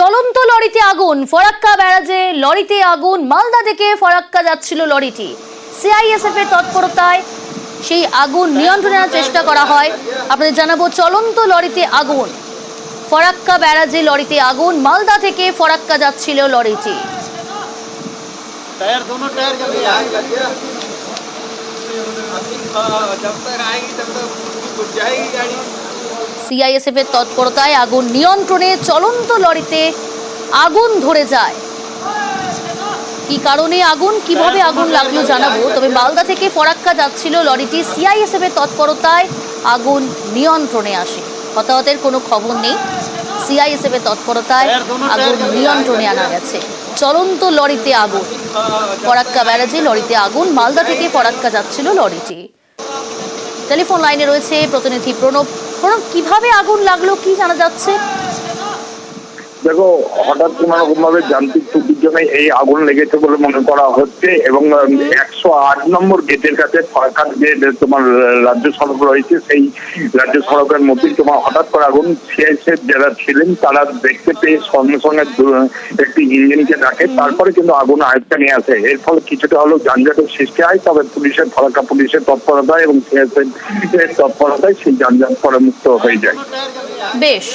চলন্ত লরিতে আগুন ফরাক্কা ব্যারাজে লরিতে আগুন মালদা থেকে ফরাক্কা যাচ্ছিল লরিটি সিআইএসএফ এর তৎপরতায় সেই আগুন নিয়ন্ত্রণে আনার চেষ্টা করা হয় আপনাদের জানাবো চলন্ত লরিতে আগুন ফরাক্কা ব্যারাজে লরিতে আগুন মালদা থেকে ফরাক্কা যাচ্ছিল লরিটি टायर दोनों टायर जल गया जब तक आएगी तब तक घुस जाएगी गाड़ी সিআইএসএফ এর তৎপরতায় আগুন নিয়ন্ত্রণে চলন্ত লরিতে আগুন ধরে যায়। কি কারণে আগুন কীভাবে আগুন লাগল জানাব তবে মালদা থেকে ফরাক্কা যাচ্ছিল লরিটি। সিআইএসএফ এর তৎপরতায় আগুন নিয়ন্ত্রণে আসে। হতাহতের কোনো খবর নেই। সিআইএসএফ এর তৎপরতায় আগুন নিয়ন্ত্রণে আনা গেছে। চলন্ত লরিতে আগুন। ফরাক্কা ব্যারাজে লরিতে আগুন। মালদা থেকে ফরাক্কা যাচ্ছিল লরিটি। টেলিফোন লাইনে রয়েছে প্রতিনিধি প্রণব প্রণব কীভাবে আগুন লাগল কি জানা যাচ্ছে? দেখো হঠাৎ কোন রকম ভাবে যান্ত্রিক ত্রুটির জন্য এই আগুন লেগেছে বলে মনে করা হচ্ছে এবং একশো আট নম্বর গেটের কাছে ফাঁকা যে তোমার রাজ্য সড়ক রয়েছে সেই রাজ্য সড়কের মধ্যে তোমার হঠাৎ করে আগুন সিআইসের যারা ছিলেন তারা দেখতে পেয়ে সঙ্গে সঙ্গে একটি ইঞ্জিনকে ডাকে। তারপরে কিন্তু আগুন আয়ত্তে নিয়ে আসে। এর ফলে কিছুটা হলেও যানজটের সৃষ্টি হয় তবে পুলিশের ফারাক্কা পুলিশের তৎপরতায় এবং সিআইসের তৎপরতায় সেই যানজট পরে মুক্ত হয়ে যায়। বেশ।